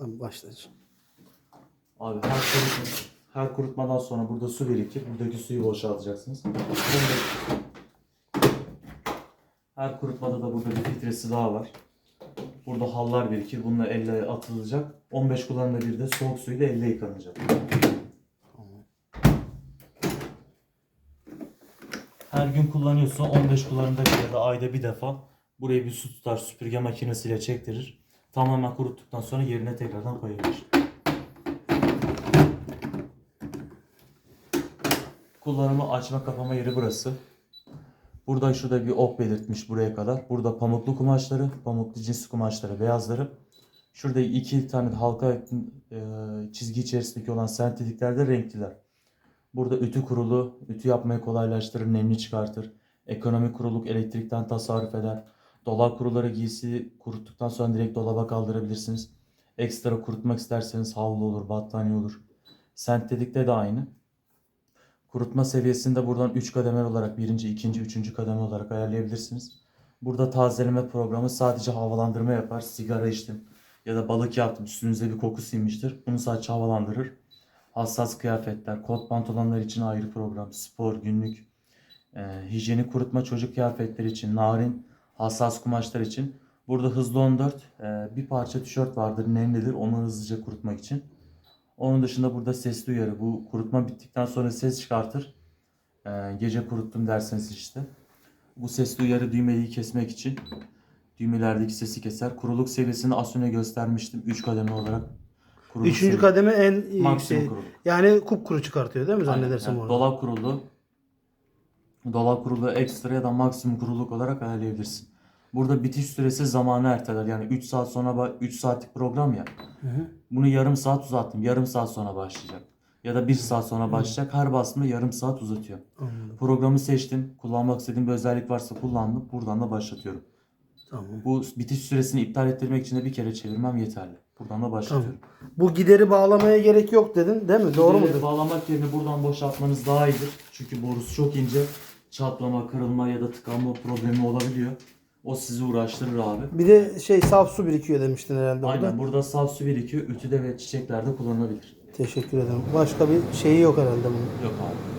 Başlayacağım. Abi her kurutma, her kurutmadan sonra burada su birikir. Buradaki suyu boşaltacaksınız. Her kurutmada da burada bir filtresi daha var. Burada hallar birikir. Bununla elle atılacak. 15 kullanımda bir de soğuk suyla elle yıkanacak. Her gün kullanıyorsa 15 kullanımda bir ya da ayda bir defa buraya bir su tutar süpürge makinesiyle çektirir. Tamamen kuruttuktan sonra yerine tekrardan koyabilir. Kullanımı açma kapama yeri burası. Burada şurada bir ok belirtmiş buraya kadar. Burada pamuklu kumaşları, pamuklu cins kumaşları, beyazları. Şurada iki tane halka e, çizgi içerisindeki olan sentetiklerde renkliler. Burada ütü kurulu, ütü yapmayı kolaylaştırır, nemli çıkartır. Ekonomik kuruluk elektrikten tasarruf eder. Dolap kuruları giysi kuruttuktan sonra direkt dolaba kaldırabilirsiniz. Ekstra kurutmak isterseniz havlu olur, battaniye olur. Sentetikte de aynı. Kurutma seviyesini de buradan 3 kademeli olarak birinci, ikinci, üçüncü kademe olarak ayarlayabilirsiniz. Burada tazeleme programı sadece havalandırma yapar. Sigara içtim ya da balık yaptım üstünüze bir koku sinmiştir. Bunu sadece havalandırır. Hassas kıyafetler, kot pantolonlar için ayrı program, spor, günlük, e, hijyenik kurutma çocuk kıyafetleri için, narin, hassas kumaşlar için. Burada hızlı 14, e, bir parça tişört vardır, nemlidir, onu hızlıca kurutmak için. Onun dışında burada sesli uyarı. Bu kurutma bittikten sonra ses çıkartır. Ee, gece kuruttum derseniz işte. Bu sesli uyarı düğmeyi kesmek için düğmelerdeki sesi keser. Kuruluk seviyesini az önce göstermiştim. 3 kademe olarak. kuruluk Üçüncü sevi- kademe en Maksimum şey. kuruluk. Yani kupkuru çıkartıyor değil mi Aynen. zannedersem Yani onu? dolap kurulu, dolap kurulu ekstra ya da maksimum kuruluk olarak ayarlayabilirsin. Burada bitiş süresi zamanı erteler. Yani 3 saat sonra 3 saatlik program ya. Hı hı. Bunu yarım saat uzattım. Yarım saat sonra başlayacak. Ya da bir saat sonra başlayacak. Her basımda yarım saat uzatıyor. Anladım. Programı seçtim. Kullanmak istediğim bir özellik varsa kullandım. Buradan da başlatıyorum. Tamam. Bu bitiş süresini iptal ettirmek için de bir kere çevirmem yeterli. Buradan da başlatıyorum. Bu gideri bağlamaya gerek yok dedin değil mi? Doğru Gideri mudur? Bağlamak yerine buradan boşaltmanız daha iyidir. Çünkü borusu çok ince. Çatlama, kırılma ya da tıkanma problemi olabiliyor. O sizi uğraştırır abi. Bir de şey saf su birikiyor demiştin herhalde burada. Aynen burada saf su birikiyor. Ütüde ve çiçeklerde kullanılabilir. Teşekkür ederim. Başka bir şeyi yok herhalde bunun. Yok abi.